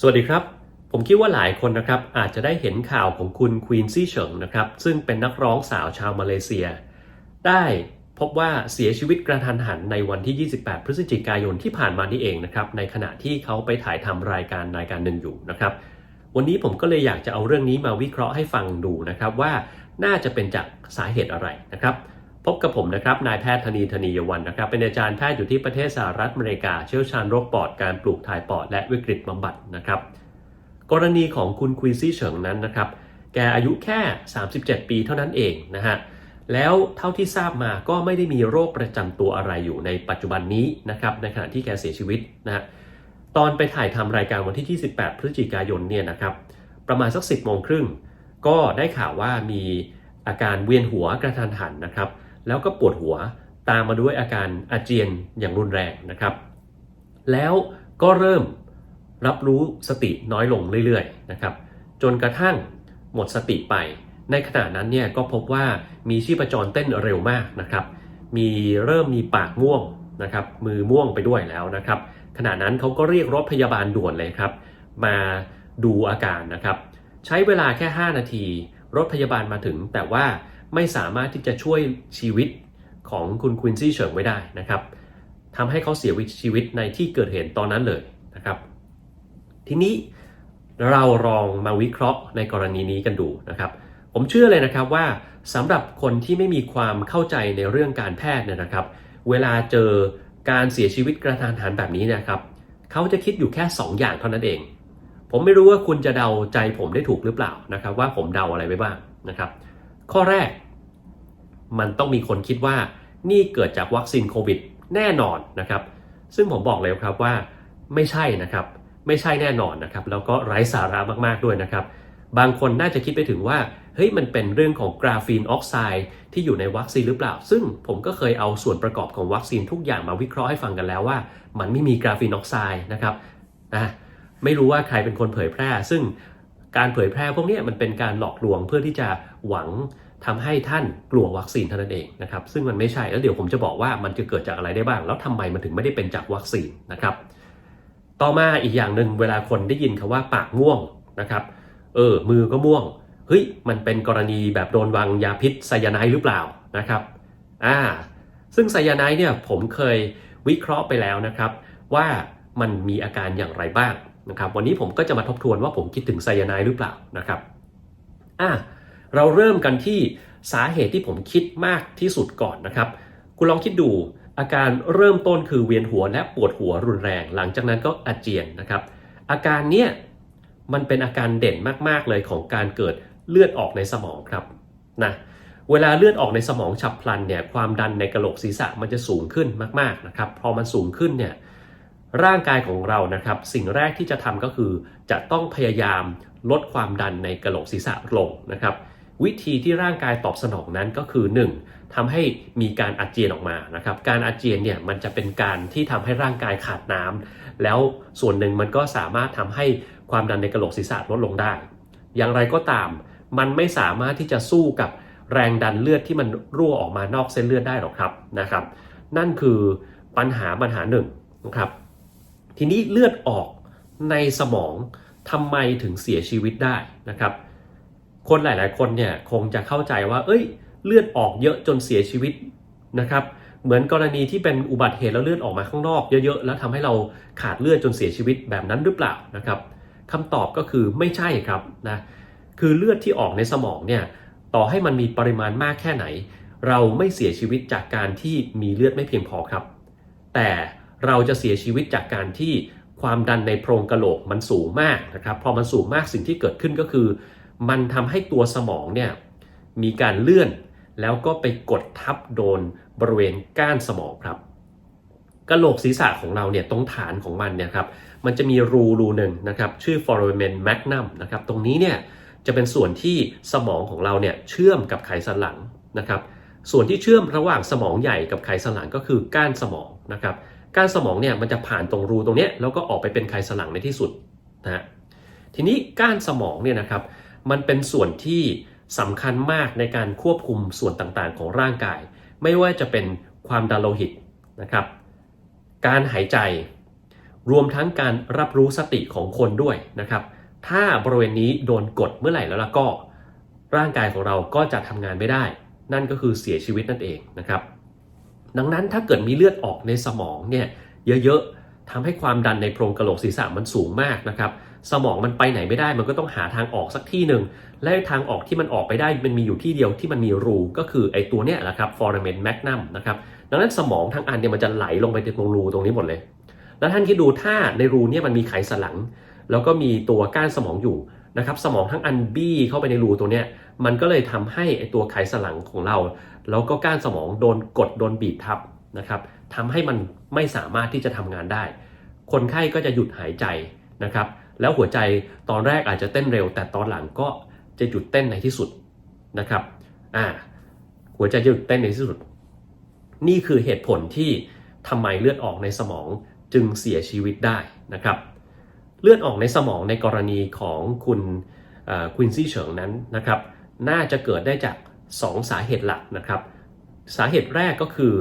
สวัสดีครับ ผมคิดว่าหลายคนนะครับอาจจะได้เห็นข่าวของคุณควีนซี่เฉิงนะครับซึ่งเป็นนักร้องสาวชาวมาเลเซีย ได้พบว่าเสียชีวิตกระทันหันในวันที่ 28 พฤศจิกายนที่ผ่านมานี่เองนะครับในขณะที่เขาไปถ่ายทำรายการรายการหนึ่งอยู่นะครับ วันนี้ผมก็เลยอยากจะเอาเรื่องนี้มาวิเคราะห์ให้ฟังดูนะครับว่าน่าจะเป็นจากสาเหตุอะไรนะครับ พบกับผมนะครับ นายแพทย์ธนีธนียวันนะครับ เป็นอาจารย์แพทย์อยู่ที่ประเทศสหรัฐอเมริกา เชี่ยวชาญโรคปอด การปลูกถ่ายปอด และวิกฤตบำบัดนะครับ กรณีของคุณควีซี่เฉิงนั้นนะครับ แกอายุแค่ 37 ปีเท่านั้นเองนะฮะ แล้วเท่าที่ทราบมาก็ไม่ได้มีโรคประจำตัวอะไรอยู่ในปัจจุบันนี้นะครับ ในขณะที่แกเสียชีวิตนะฮะ ตอนไปถ่ายทำรายการวันที่ 28 พฤศจิกายนเนี่ยนะครับ ประมาณสัก 10โมงครึ่ง ก็ได้ข่าวว่ามีอาการเวียนหัวกระทันหันนะครับ แล้วก็ปวดหัวตามมาด้วยอาการอาเจียนอย่างรุนแรงนะครับ แล้วก็เริ่มรับรู้สติน้อยลงเรื่อยๆนะครับ จนกระทั่งหมดสติไป ในขณะนั้นเนี่ยก็พบว่ามีชีพจรเต้นเร็วมากนะครับ มีเริ่มมีปากม่วงนะครับ มือม่วงไปด้วยแล้วนะครับ ขณะนั้นเขาก็เรียกรถพยาบาลด่วนเลยครับ มาดูอาการนะครับ ใช้เวลาแค่ 5 นาที รถพยาบาลมาถึงแต่ว่า ไม่สามารถที่จะช่วยชีวิตของคุณควินซี่เฉิงไว้ได้นะครับทำให้เขาเสียชีวิตในที่เกิดเหตุตอนนั้นเลยนะครับ ทีนี้เราลองมาวิเคราะห์ในกรณีนี้กันดูนะครับ ผมเชื่อเลยนะครับว่าสำหรับคนที่ไม่มีความเข้าใจในเรื่องการแพทย์เนี่ยนะครับ เวลาเจอการเสียชีวิตกระทันหันแบบนี้นะครับเขาจะคิดอยู่แค่ 2 อย่างเท่านั้นเอง ผมไม่รู้ว่าคุณจะเดาใจผมได้ถูกหรือเปล่านะครับ ว่าผมเดาอะไรไปบ้างนะครับ ข้อแรก มันต้องมีคนคิดว่านี่เกิดจากวัคซีนโควิดแน่นอนนะครับ ซึ่งผมบอกเลยครับว่าไม่ใช่นะครับ ไม่ใช่แน่นอนนะครับ แล้วก็ไร้สาระมากๆด้วยนะครับ บางคนน่าจะคิดไปถึงว่าเฮ้ยมันเป็นเรื่องของกราฟีนออกไซด์ที่อยู่ในวัคซีนหรือเปล่า ซึ่งผมก็เคยเอาส่วนประกอบของวัคซีนทุกอย่างมาวิเคราะห์ให้ฟังกันแล้วว่า มันไม่มีกราฟีนออกไซด์นะครับนะไม่รู้ว่าใครเป็นคนเผยแพร่ ซึ่งการเผยแพร่พวกนี้มันเป็นการหลอกลวงเพื่อที่จะหวัง ทำให้ท่านกลัววัคซีนเท่านั้นเองนะครับซึ่งมันไม่ใช่แล้วเดี๋ยวผมจะบอกว่ามันจะเกิดจากอะไรได้บ้าง แล้วทำไมมันถึงไม่ได้เป็นจากวัคซีนนะครับ ต่อมาอีกอย่างหนึ่งเวลาคนได้ยินคำว่าปากม่วงนะครับเออมือก็ม่วงเฮ้ยมันเป็นกรณีแบบโดนวางยาพิษไซยาไนด์หรือเปล่านะครับอ่าซึ่งไซยาไนด์เนี่ยผมเคยวิเคราะห์ไปแล้วนะครับ ว่ามันมีอาการอย่างไรบ้างนะครับ วันนี้ผมก็จะมาทบทวนว่าผมคิดถึงไซยาไนด์หรือเปล่านะครับอ่า เราเริ่มกันที่สาเหตุที่ผมคิดมากที่สุดก่อนนะครับ คุณลองคิดดูอาการเริ่มต้นคือเวียนหัวและปวดหัวรุนแรง หลังจากนั้นก็อาเจียนนะครับ อาการเนี้ยมันเป็นอาการเด่นมากๆเลยของการเกิดเลือดออกในสมองครับนะเวลาเลือดออกในสมองฉับพลันเนี่ยความดันในกระโหลกศีรษะมันจะสูงขึ้นมากๆนะครับพอมันสูงขึ้นเนี่ยร่างกายของเรานะครับสิ่งแรกที่จะทำก็คือจะต้องพยายามลดความดันในกระโหลกศีรษะลงนะครับ วิธีที่ร่างกายตอบสนองนั้นก็คือ 1. ทำให้มีการอาเจียนออกมานะครับการอาเจียนเนี่ยมันจะเป็นการที่ทำให้ร่างกายขาดน้ำแล้วส่วนหนึ่งมันก็สามารถทำให้ความดันในกระโหลกศีรษะลดลงได้ อย่างไรก็ตาม มันไม่สามารถที่จะสู้กับแรงดันเลือดที่มันรั่วออกมานอกเส้นเลือดได้หรอกครับนะครับ นั่นคือปัญหาปัญหาหนึ่งนะครับ ทีนี้เลือดออกในสมองทำไมถึงเสียชีวิตได้นะครับ คนหลาย ๆ คนเนี่ยคงจะเข้าใจว่า เอ้ย เลือดออกเยอะจนเสียชีวิตนะครับ เหมือนกรณีที่เป็นอุบัติเหตุแล้วเลือดออกมาข้างนอกเยอะ ๆ แล้วทำให้เราขาดเลือดจนเสียชีวิตแบบนั้นหรือเปล่านะครับคำตอบก็คือไม่ใช่ครับนะคือเลือดที่ออกในสมองเนี่ยต่อให้มันมีปริมาณมากแค่ไหน เราไม่เสียชีวิตจากการที่มีเลือดไม่เพียงพอครับ แต่เราจะเสียชีวิตจากการที่ความดันในโพรงกะโหลกมันสูงมากนะครับ พอมันสูงมากสิ่งที่เกิดขึ้นก็คือ มันทำให้ตัวสมองเนี่ยมีการเลื่อน แล้วก็ไปกดทับโดนบริเวณก้านสมองครับกะโหลกศีรษะของเราเนี่ยตรงฐานของมันเนี่ยครับมันจะมีรูรูหนึ่งนะครับชื่อ foramen magnum นะครับตรงนี้เนี่ยจะเป็นส่วนที่สมองของเราเนี่ยเชื่อมกับไขสันหลังนะครับส่วนที่เชื่อมระหว่างสมองใหญ่กับไขสันหลังก็คือก้านสมองนะครับก้านสมองเนี่ยมันจะผ่านตรงรูตรงนี้แล้วก็ออกไปเป็นไขสันหลังในที่สุดนะฮะทีนี้ก้านสมองเนี่ยนะครับ มันเป็นส่วนที่สำคัญมากในการควบคุมส่วนต่างๆ ของร่างกาย ไม่ว่าจะเป็นความดันโลหิตนะครับ การหายใจ รวมทั้งการรับรู้สติของคนด้วยนะครับ ถ้าบริเวณนี้โดนกดเมื่อไหร่แล้วล่ะก็ ร่างกายของเราก็จะทำงานไม่ได้ นั่นก็คือเสียชีวิตนั่นเองนะครับ ดังนั้นถ้าเกิดมีเลือดออกในสมองเนี่ยเยอะๆทำให้ความดันในโพรงกระโหลกศีรษะมันสูงมากนะครับ สมองมันไปไหนไม่ได้ มันก็ต้องหาทางออกสักที่หนึ่งและทางออกที่มันออกไปได้มันมีอยู่ที่เดียวที่มันมีรูก็คือไอ้ตัวเนี้ยแหละครับ foramen magnum นะครับดังนั้นสมองทั้งอันเนี่ยมันจะไหลลงไปตรงรูตรงนี้หมดเลย แล้วท่านคิดดูถ้าในรูเนี่ยมันมีไขสันหลัง แล้วก็มีตัวก้านสมองอยู่นะครับสมองทั้งอันบี้เข้าไปในรูตัวเนี้ยมันก็เลยทำให้ไอตัวไขสันหลังของเรา แล้วก็ก้านสมองโดนกดโดนบีบทับนะครับทำให้มันไม่สามารถที่จะทำงานได้ คนไข้ก็จะหยุดหายใจนะครับ แล้วหัวใจตอนแรกอาจจะเต้นเร็ว แต่ตอนหลังก็จะหยุดเต้นในที่สุดนะครับอ่าหัวใจจะหยุดเต้นในที่สุด นี่คือเหตุผลที่ทำไมเลือดออกในสมองจึงเสียชีวิตได้นะครับ เลือดออกในสมองในกรณีของคุณควินซี่เฉิงนั้นนะครับ น่าจะเกิดได้จาก 2 สาเหตุหลักนะครับ สาเหตุแรกก็คือ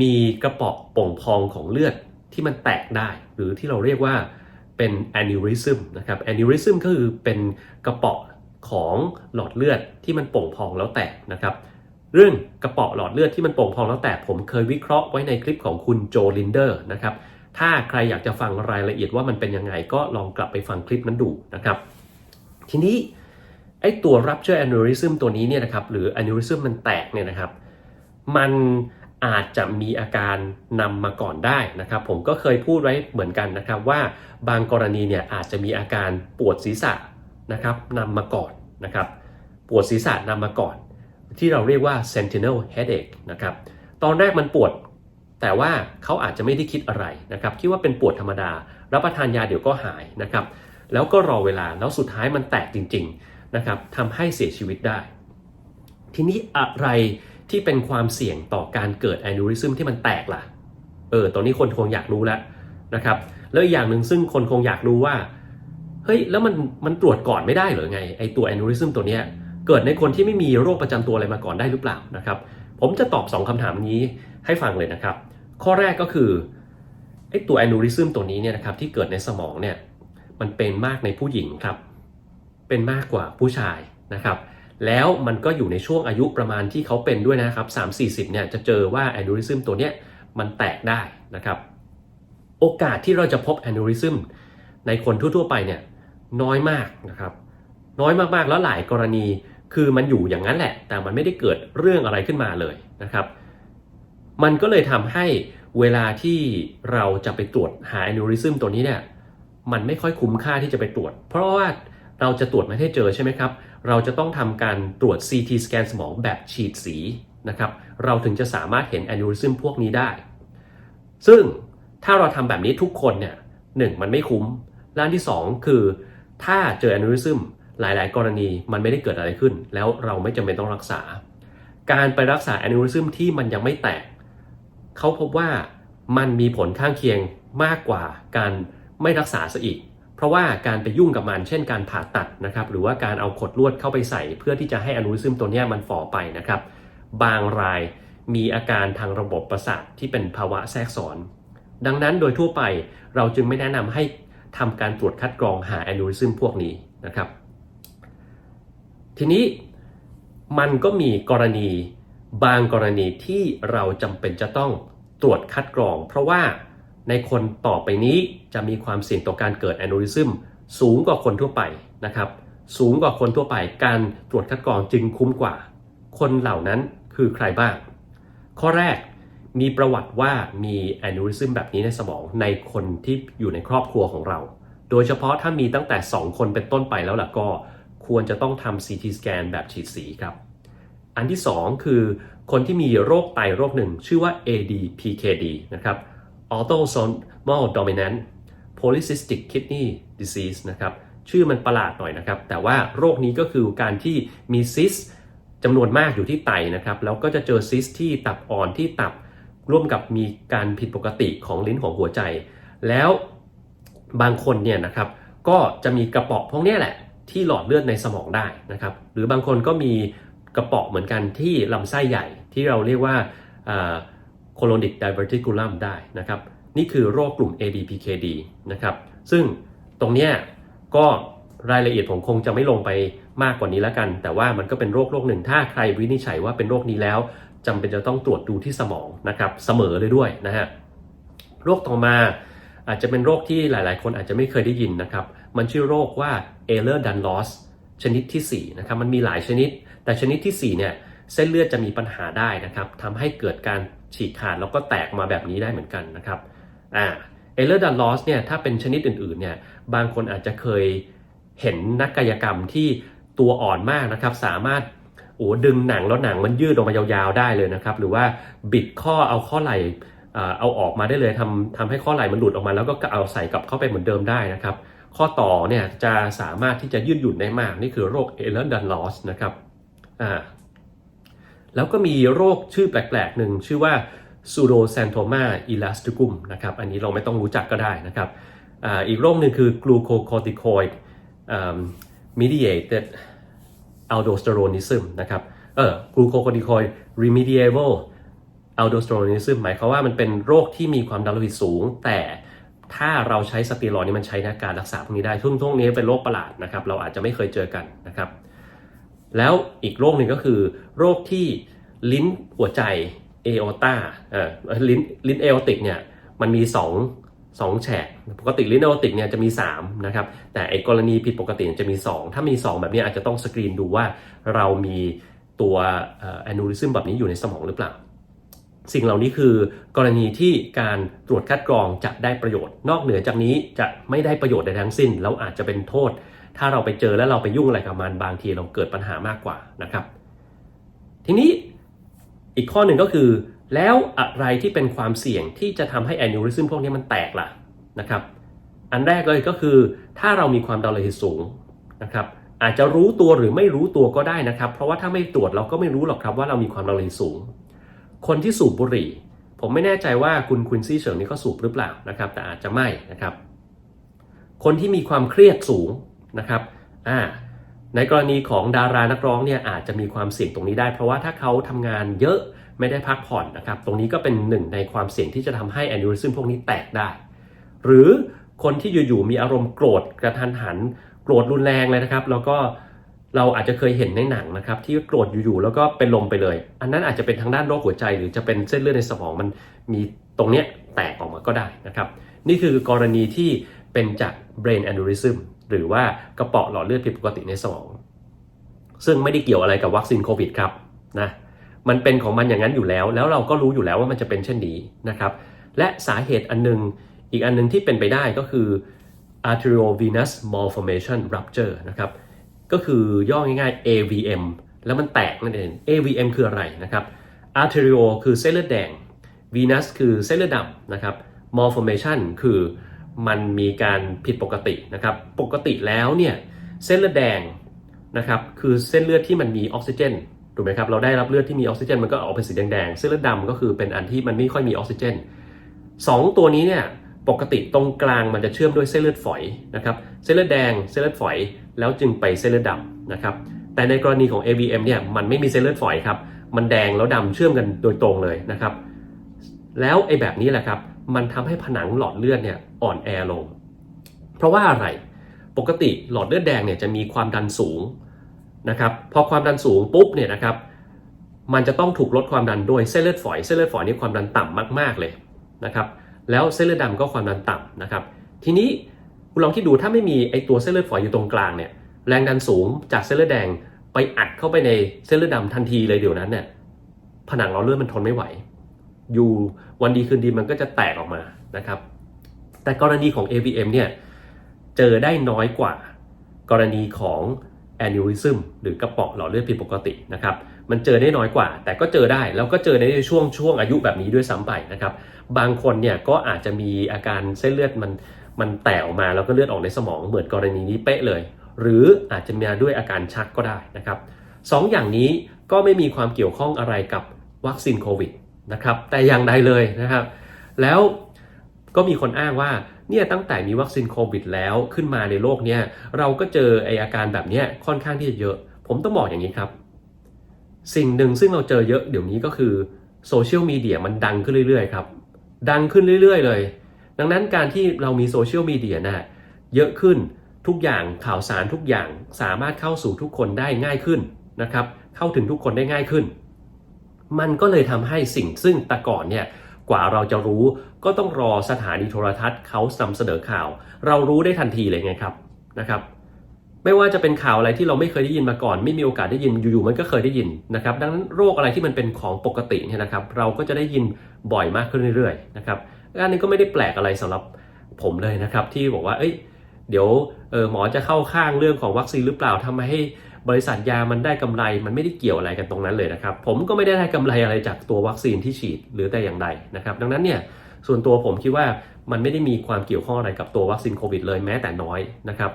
มีกระป๋อโป่งพองของเลือดที่มันแตกได้ หรือที่เราเรียกว่า เป็น aneurysm นะครับ aneurysm ก็คือเป็นกระเป๋อของหลอดเลือดที่มันโป่งพองแล้วแตกนะครับ เรื่องกระเป๋อหลอดเลือดที่มันโป่งพองแล้วแตกผมเคยวิเคราะห์ไว้ในคลิปของคุณโจลินเดอร์นะครับ ถ้าใครอยากจะฟังรายละเอียดว่ามันเป็นยังไงก็ลองกลับไปฟังคลิปนั้นดูนะครับ ทีนี้ไอ้ตัว rupture aneurysm ตัวนี้เนี่ยนะครับหรือ aneurysm มันแตกเนี่ยนะครับ มัน อาจจะมีอาการนำมาก่อนได้นะครับ ผมก็เคยพูดไว้เหมือนกันนะครับ ว่าบางกรณีเนี่ยอาจจะมีอาการปวดศีรษะนะครับนำมาก่อนนะครับ ปวดศีรษะนำมาก่อน ที่เราเรียกว่า sentinel headache นะครับตอนแรกมันปวด แต่ว่าเขาอาจจะไม่ได้คิดอะไรนะครับ คิดว่าเป็นปวดธรรมดา รับประทานยาเดี๋ยวก็หายนะครับ แล้วก็รอเวลาแล้วสุดท้ายมันแตกจริง ๆนะครับทำให้เสียชีวิตได้ ทีนี้อะไร ที่เป็นความเสี่ยงต่อการเกิดแอนูริซึมที่มันแตกล่ะ เออ ตอนนี้คนคงอยากรู้แล้วนะครับ แล้วอีกอย่างหนึ่งซึ่งคนคงอยากรู้ว่า เฮ้ย แล้วมันมันตรวจก่อนไม่ได้เหรอไง ไอตัวแอนูริซึมตัวเนี้ย เกิดในคนที่ไม่มีโรคประจำตัวอะไรมาก่อนได้หรือเปล่านะครับ ผมจะตอบ 2คำถามนี้ให้ฟังเลยนะครับ ข้อแรกก็คือไอตัวแอนูริซึมตัวนี้เนี่ยนะครับที่เกิดในสมองเนี่ย มันเป็นมากในผู้หญิงครับ เป็นมากกว่าผู้ชายนะครับ แล้วมันก็อยู่ในช่วงอายุประมาณที่เขาเป็นด้วยนะครับ 3 40 เนี่ยจะเจอว่าแอนูริซึมตัวเนี้ยมันแตกได้นะครับ โอกาสที่เราจะพบแอนูริซึมในคนทั่ว ๆ ไปเนี่ยน้อยมากนะครับ น้อยมากๆแล้วหลายกรณีคือมันอยู่อย่างนั้นแหละ แต่มันไม่ได้เกิดเรื่องอะไรขึ้นมาเลยนะครับ มันก็เลยทำให้เวลาที่เราจะไปตรวจหาแอนูริซึมตัวนี้เนี่ยมันไม่ค่อยคุ้มค่าที่จะไปตรวจ เพราะว่าเราจะตรวจไม่ให้เจอใช่ไหมครับ เราจะต้องทำการตรวจ CT สแกนสมองแบบฉีดสีนะครับ เราถึงจะสามารถเห็นแอนูริซึมพวกนี้ได้ ซึ่งถ้าเราทำแบบนี้ทุกคนเนี่ยหนึ่งมันไม่คุ้มและอันที่สองคือ ถ้าเจอแอนูริซึมหลาย ๆ กรณีมันไม่ได้เกิดอะไรขึ้น แล้วเราไม่จำเป็นต้องรักษา การไปรักษาแอนูริซึมที่มันยังไม่แตก เขาพบว่ามันมีผลข้างเคียงมากกว่าการไม่รักษาซะอีก เพราะว่าการไปยุ่งกับมัน เช่นการผ่าตัดนะครับหรือว่าการเอาขดลวดเข้าไปใส่เพื่อที่จะให้อนูริซึมตัวนี้มันฝ่อไปนะครับ บางรายมีอาการทางระบบประสาทที่เป็นภาวะแทรกซ้อน ดังนั้นโดยทั่วไปเราจึงไม่แนะนำให้ทำการตรวจคัดกรองหาอนูริซึมพวกนี้นะครับ ทีนี้มันก็มีกรณีบางกรณีที่เราจำเป็นจะต้องตรวจคัดกรอง เพราะว่า ในคนต่อไปนี้จะมีความเสี่ยงต่อการเกิดแอนูริซึมสูงกว่าคนทั่วไปนะครับสูงกว่าคนทั่วไปการตรวจคัดกรองจึงคุ้มกว่า คนเหล่านั้นคือใครบ้าง ข้อแรกมีประวัติว่ามีแอนูริซึมแบบนี้ในสมองในคนที่อยู่ในครอบครัวของเรา โดยเฉพาะถ้ามีตั้งแต่ 2 คนเป็นต้นไปแล้วล่ะก็ควรจะต้องทำ CT สแกนแบบฉีดสีครับ อันที่ 2 คือคนที่มีโรคไตโรคหนึ่ง ชื่อว่า ADPKD นะครับ Autosomal Dominant Polycystic Kidney Disease นะครับชื่อมันประหลาดหน่อยนะครับ แต่ว่าโรคนี้ก็คือการที่มีซิสจำนวนมากอยู่ที่ไตนะครับแล้วก็จะเจอซิสที่ตับอ่อนที่ตับร่วมกับมีการผิดปกติของลิ้นของหัวใจ แล้วบางคนเนี่ยนะครับก็จะมีกระป๋อพวกนี้แหละที่หลอดเลือดในสมองได้นะครับ หรือบางคนก็มีกระป๋อเหมือนกันที่ลำไส้ใหญ่ที่เราเรียกว่า colonic diverticulum ได้นะครับ นี่คือโรคกลุ่ม ADPKD นะครับ ซึ่งตรงเนี้ยก็รายละเอียดผมคงจะไม่ลงไปมากกว่านี้แล้วกัน แต่ว่ามันก็เป็นโรคโรคหนึ่ง ถ้าใครวินิจฉัยว่าเป็นโรคนี้แล้วจำเป็นจะต้องตรวจดูที่สมองนะครับ เสมอเลยด้วยนะฮะ โรคต่อมาอาจจะเป็นโรคที่หลายๆ คนอาจจะไม่เคยได้ยินนะครับ มันชื่อโรคว่า Ehlers-Danlos ชนิดที่4นะครับ มันมีหลายชนิด แต่ชนิดที่4เนี่ย เส้นเลือดจะมีปัญหาได้นะครับทำให้เกิดการ ฉีกขาดแล้วก็แตกมาแบบนี้ได้เหมือนกันนะครับอ่า Ehlers-Danlos เนี่ยถ้าเป็นชนิดอื่นๆเนี่ยบางคนอาจจะเคยเห็นนักกายกรรมที่ตัวอ่อนมากนะครับ สามารถโอ้ดึงหนังแล้วหนังมันยืดออกมายาวๆได้เลยนะครับ หรือว่าบิดข้อเอาข้อไหล่อ่าเอาออกมาได้เลยทำทำให้ข้อไหล่มันหลุดออกมา แล้วก็เอาใส่กลับเข้าไปเหมือนเดิมได้นะครับ ข้อต่อเนี่ยจะสามารถที่จะยืดหยุ่นได้มาก นี่คือโรค Ehlers-Danlos นะครับอ่า แล้วก็มีโรคชื่อแปลกๆหนึ่งชื่อว่า pseudoxanthoma elasticum นะครับ อันนี้เราไม่ต้องรู้จักก็ได้นะครับออีกโรคหนึ่งคือ glucocorticoid um, mediated aldosteronism นะครับ เออ glucocorticoid remediable aldosteronism หมายความว่ามันเป็นโรคที่มีความดันโลหิตสูง แต่ถ้าเราใช้สเตียรอยนี่มันใช้ในการรักษาพวกนี้ได้ช่วงช่งนี้เป็นโรคประหลาดนะครับ เราอาจจะไม่เคยเจอกันนะครับ แล้วอีกโรคหนึ่งก็คือโรคที่ลิ้นหัวใจเอโอตาเอ่อลิ้นลิ้นเอโอติกเนี่ยมันมี 2 2แฉกปกติลิ้นเอโอติกเนี่ยจะมี3นะครับแต่ไอ้กรณีผิดปกติจะมี 2 ถ้ามี 2 แบบนี้อาจจะต้องสกรีนดูว่าเรามีตัวแอนนูริซึมแบบนี้อยู่ในสมองหรือเปล่า สิ่งเหล่านี้คือกรณีที่การตรวจคัดกรองจะได้ประโยชน์ นอกเหนือจากนี้จะไม่ได้ประโยชน์ใดทั้งสิ้น แล้วอาจจะเป็นโทษ ถ้าเราไปเจอแล้วเราไปยุ่งอะไรกับมันบางทีเราเกิดปัญหามากกว่านะครับ ทีนี้อีกข้อหนึ่งก็คือ แล้วอะไรที่เป็นความเสี่ยงที่จะทำให้แอนยูริซึมพวกนี้มันแตกล่ะนะครับ อันแรกเลยก็คือ ถ้าเรามีความดันโลหิตสูงนะครับอาจจะรู้ตัวหรือไม่รู้ตัวก็ได้นะครับ เพราะว่าถ้าไม่ตรวจเราก็ไม่รู้หรอกครับว่าเรามีความดันโลหิตสูง คนที่สูบบุหรี่ ผมไม่แน่ใจว่าคุณควินซี่เฉิงนี่เขาสูบหรือเปล่านะครับ แต่อาจจะไม่นะครับ คนที่มีความเครียดสูง นะครับอ่าในกรณีของดารานักร้องเนี่ยอาจจะมีความเสี่ยงตรงนี้ได้ เพราะว่าถ้าเขาทำงานเยอะไม่ได้พักผ่อนนะครับตรงนี้ก็เป็นหนึ่งในความเสี่ยงที่จะทำให้แอนยูริซึมพวกนี้แตกได้ หรือคนที่อยู่ๆมีอารมณ์โกรธกระทันหัน โกรธรุนแรงเลยนะครับ แล้วก็เราอาจจะเคยเห็นในหนังนะครับ ที่โกรธอยู่ๆแล้วก็เป็นลมไปเลย อันนั้นอาจจะเป็นทางด้านโรคหัวใจ หรือจะเป็นเส้นเลือดในสมองมันมีตรงเนี้ยแตกออกมาก็ได้นะครับ นี่คือกรณีที่เป็นจาก brain aneurysm หรือว่ากระเปาะหลอดเลือดผิดปกติในสมองซึ่งไม่ได้เกี่ยวอะไรกับวัคซีนโควิดครับนะมันเป็นของมันอย่างนั้นอยู่แล้ว แล้วเราก็รู้อยู่แล้วว่ามันจะเป็นเช่นนี้นะครับ และสาเหตุอันนึง อีกอันนึงที่เป็นไปได้ก็คือ arteriovenous malformation rupture นะครับ ก็คือย่อง่ายๆ AVM แล้วมันแตกนั่นเอง AVM คืออะไรนะครับ arterio คือเส้นเลือดแดง venous คือเส้นเลือดดำนะครับ malformation คือ มันมีการผิดปกตินะครับ ปกติแล้วเนี่ยเส้นเลือดแดงนะครับคือเส้นเลือดที่มันมีออกซิเจนถูกไหมครับเราได้รับเลือดที่มีออกซิเจนมันก็ออกเป็นสีแดงๆเส้นเลือดดำก็คือเป็นอันที่มันไม่ค่อยมีออกซิเจนสองตัวนี้เนี่ยปกติตรงกลางมันจะเชื่อมด้วยเส้นเลือดฝอยนะครับเส้นเลือดแดงเส้นเลือดฝอย แล้วจึงไปเส้นเลือดดำนะครับแต่ในกรณีของ AVM เนี่ยมันไม่มีเส้นเลือดฝอยครับมันแดงแล้วดำเชื่อมกันโดยตรงเลยนะครับ แล้วไอ้แบบนี้แหละครับมันทำให้ผนังหลอดเลือดเนี่ย อ่อนแอลง เพราะว่าอะไรปกติหลอดเลือดแดงเนี่ยจะมีความดันสูงนะครับพอความดันสูงปุ๊บเนี่ยนะครับมันจะต้องถูกลดความดันด้วยเส้นเลือดฝอยเส้นเลือดฝอยนี่ความดันต่ำมาก ๆเลยนะครับแล้วเส้นเลือดดำก็ความดันต่ำนะครับทีนี้คุณลองคิดดูถ้าไม่มีไอตัวเส้นเลือดฝอยอยู่ตรงกลางเนี่ยแรงดันสูงจากเส้นเลือดแดงไปอัดเข้าไปในเส้นเลือดดำทันทีเลยเดี๋ยวนั้นเนี่ยผนังหลอดเลือดมันทนไม่ไหว อยู่วันดีคืนดีมันก็จะแตกออกมานะครับ แต่กรณีของ AVM เนี่ยเจอได้น้อยกว่ากรณีของ aneurysm หรือกระเปาะหลอดเลือดผิดปกตินะครับมันเจอได้น้อยกว่า แต่ก็เจอได้แล้วก็เจอในช่วงช่วงอายุแบบนี้ด้วยซ้ำไปนะครับบางคนเนี่ยก็อาจจะมีอาการเส้นเลือดมันมันแตกออกมาแล้วก็เลือดออกในสมองเหมือนกรณีนี้เป๊ะเลย หรืออาจจะมาด้วยอาการชักก็ได้นะครับสองอย่างนี้ก็ไม่มีความเกี่ยวข้องอะไรกับวัคซีนโควิดนะครับแต่อย่างใดเลยนะครับแล้ว ก็มีคนอ้างว่าเนี่ยตั้งแต่มีวัคซีนโควิดแล้วขึ้นมาในโลกเนี้ยเราก็เจอไออาการแบบเนี้ยค่อนข้างที่จะเยอะ ผมต้องบอกอย่างนี้ครับ สิ่งหนึ่งซึ่งเราเจอเยอะเดี๋ยวนี้ก็คือโซเชียลมีเดียมันดังขึ้นเรื่อยๆครับ ดังขึ้นเรื่อยๆ เลย ดังนั้นการที่เรามีโซเชียลมีเดียนะเยอะขึ้นทุกอย่างข่าวสารทุกอย่างสามารถเข้าสู่ทุกคนได้ง่ายขึ้นนะครับ เข้าถึงทุกคนได้ง่ายขึ้น มันก็เลยทำให้สิ่งซึ่งแต่ก่อนเนี่ย กว่าเราจะรู้ ก็ต้องรอสถานีโทรทัศน์เขานำเสนอข่าว เรารู้ได้ทันทีเลยไงครับนะครับ ไม่ว่าจะเป็นข่าวอะไรที่เราไม่เคยได้ยินมาก่อน ไม่มีโอกาสได้ยินอยู่ๆมันก็เคยได้ยินนะครับ ดังนั้นโรคอะไรที่มันเป็นของปกติเนี่ยนะครับ เราก็จะได้ยินบ่อยมากขึ้นเรื่อยๆนะครับอันนี้ก็ไม่ได้แปลกอะไรสำหรับผมเลยนะครับ ที่บอกว่าเอ้ยเดี๋ยวเออหมอจะเข้าข้างเรื่องของวัคซีนหรือเปล่าทำให้ บริษัทยามันได้กำไรมันไม่ได้เกี่ยวอะไรกันตรงนั้นเลยนะครับ ผมก็ไม่ได้ได้กำไรอะไรจากตัววัคซีนที่ฉีดหรือแต่อย่างใดนะครับ ดังนั้นเนี่ยส่วนตัวผมคิดว่ามันไม่ได้มีความเกี่ยวข้องอะไรกับตัววัคซีนโควิดเลยแม้แต่น้อยนะครับ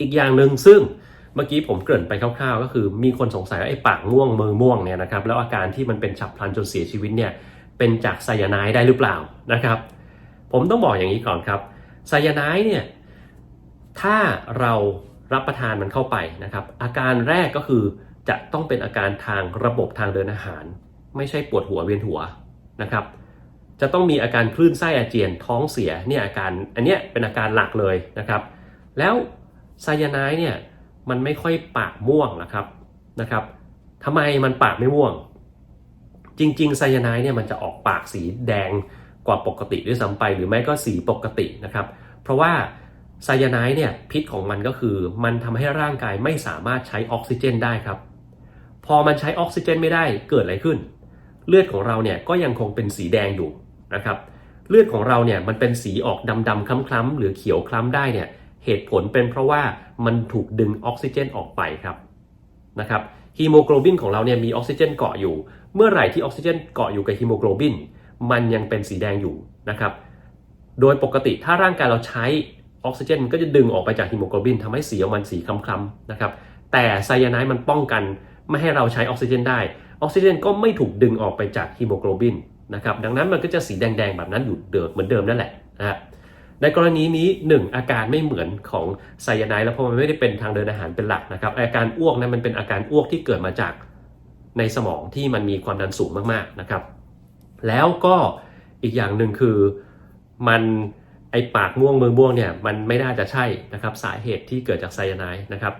อีกอย่างหนึ่งซึ่งเมื่อกี้ผมเกริ่นไปคร่าวๆ ก็คือมีคนสงสัยว่าไอ้ปากม่วงมือม่วงเนี่ยนะครับแล้วอาการที่มันเป็นฉับพลันจนเสียชีวิตเนี่ยเป็นจากไซยาไนด์ได้หรือเปล่านะครับ ผมต้องบอกอย่างนี้ก่อนครับไซยาไนด์เนี่ยถ้าเรา รับประทานมันเข้าไปนะครับ อาการแรกก็คือจะต้องเป็นอาการทางระบบทางเดินอาหาร ไม่ใช่ปวดหัวเวียนหัวนะครับ จะต้องมีอาการคลื่นไส้อาเจียนท้องเสียเนี่ยอาการอันเนี้ยเป็นอาการหลักเลยนะครับ แล้วไซยาไนด์เนี่ยมันไม่ค่อยปากม่วงนะครับนะครับทำไมมันปากไม่ม่วง จริงๆไซยาไนด์เนี่ยมันจะออกปากสีแดงกว่าปกติด้วยซ้ำไป หรือไม่ก็สีปกตินะครับ เพราะว่า ไซยาไนด์เนี่ยพิษของมันก็คือ มันทำให้ร่างกายไม่สามารถใช้ออกซิเจนได้ครับ พอมันใช้ออกซิเจนไม่ได้เกิดอะไรขึ้น เลือดของเราเนี่ยก็ยังคงเป็นสีแดงอยู่นะครับ เลือดของเราเนี่ยมันเป็นสีออกดำๆคล้ำๆหรือเขียวคล้ำได้เนี่ยเหตุผลเป็นเพราะว่ามันถูกดึงออกซิเจนออกไปครับนะครับฮีโมโกลบินของเราเนี่ยมีออกซิเจนเกาะอยู่ เมื่อไหร่ที่ออกซิเจนเกาะอยู่กับฮีโมโกลบินมันยังเป็นสีแดงอยู่นะครับ โดยปกติถ้าร่างกายเราใช้ ออกซิเจนก็จะดึงออกไปจากฮีโมโกลบินทำให้สีของมันสีคล้ำๆนะครับแต่ไซยาไนด์มันป้องกันไม่ให้เราใช้ออกซิเจนได้ ออกซิเจนก็ไม่ถูกดึงออกไปจากฮีโมโกลบินนะครับดังนั้นมันก็จะสีแดงๆ แบบนั้นอยู่เดิมเหมือนเดิมนั่นแหละนะในกรณีนี้ 1 อาการไม่เหมือนของไซยาไนด์แล้วเพราะมันไม่ได้เป็นทางเดินอาหารเป็นหลักนะครับอาการอ้วกนั้นมันเป็นอาการอ้วกที่เกิดมาจากในสมองที่มันมีความดันสูงมากๆนะครับ แล้วก็อีกอย่างหนึ่งคือมัน ไอปากม่วงมือม่วงเนี่ยมันไม่น่าจะใช่นะครับสาเหตุที่เกิดจากไซยาไนด์นะครับ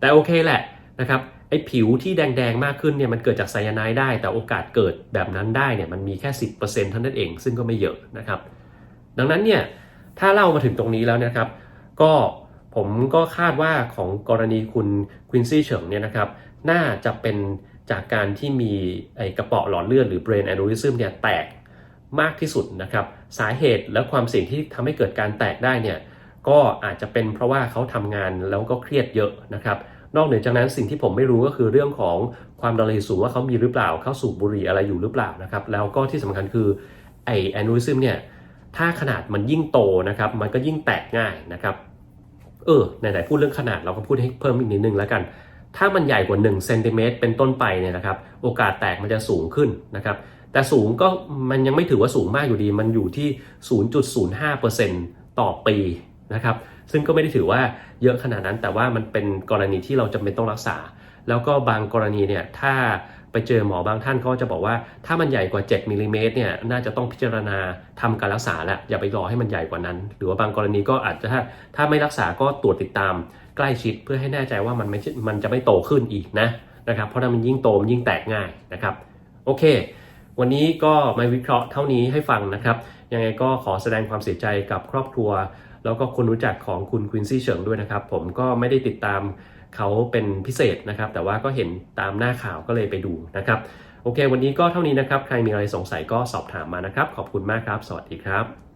แต่โอเคแหละนะครับไอ้ผิวที่แดงๆ มากขึ้นเนี่ยมันเกิดจากไซยาไนด์ได้ แต่โอกาสเกิดแบบนั้นได้เนี่ยมันมีแค่ 10%เท่านั้นเอง ซึ่งก็ไม่เยอะนะครับ ดังนั้นเนี่ยถ้าเล่ามาถึงตรงนี้แล้วนะครับ ก็ผมก็คาดว่าของกรณีคุณควินซี่เฉิงเนี่ยนะครับน่าจะเป็นจากการที่มีไอกระเป๋อหลอดเลือดหรือ brain aneurysm เนี่ยแตกมากที่สุดนะครับ สาเหตุและความเสี่ยงที่ทำให้เกิดการแตกได้เนี่ยก็อาจจะเป็นเพราะว่าเขาทำงานแล้วก็เครียดเยอะนะครับ นอกเหนือจากนั้นสิ่งที่ผมไม่รู้ก็คือเรื่องของความดันโลหิตสูงว่าเขามีหรือเปล่าเขาสูบบุหรี่อะไรอยู่หรือเปล่านะครับ แล้วก็ที่สำคัญคือไอแอนนูริซึมเนี่ยถ้าขนาดมันยิ่งโตนะครับ มันก็ยิ่งแตกง่ายนะครับเออไหนๆพูดเรื่องขนาดเราก็พูดให้เพิ่มอีกนิดนึงแล้วกัน ถ้ามันใหญ่กว่า1เซนติเมตรเป็นต้นไปเนี่ยนะครับ โอกาสแตกมันจะสูงขึ้นนะครับ แต่สูงก็มันยังไม่ถือว่าสูงมากอยู่ดี มันอยู่ที่ 0.05%ต่อปีนะครับ ซึ่งก็ไม่ได้ถือว่าเยอะขนาดนั้น แต่ว่ามันเป็นกรณีที่เราจำเป็นต้องรักษา แล้วก็บางกรณีเนี่ยถ้าไปเจอหมอบางท่านก็จะบอกว่าถ้ามันใหญ่กว่า 7มิลลิเมตรเนี่ยน่าจะต้องพิจารณาทำการรักษาแล้วอย่าไปรอให้มันใหญ่กว่านั้น หรือว่าบางกรณีก็อาจจะถ้าถ้าไม่รักษาก็ตรวจติดตามใกล้ชิดเพื่อให้แน่ใจว่ามันไม่มันจะไม่โตขึ้นอีกนะนะครับเพราะถ้ามันยิ่งโตมันยิ่งแตกง่ายนะครับโอเค วันนี้ก็มาวิเคราะห์เท่านี้ให้ฟังนะครับ ยังไงก็ขอแสดงความเสียใจกับครอบครัว แล้วก็คนรู้จักของคุณควินซี่เฉิงด้วยนะครับ ผมก็ไม่ได้ติดตามเขาเป็นพิเศษนะครับ แต่ว่าก็เห็นตามหน้าข่าวก็เลยไปดูนะครับ โอเค วันนี้ก็เท่านี้นะครับ ใครมีอะไรสงสัยก็สอบถามมานะครับ ขอบคุณมากครับ สวัสดีครับ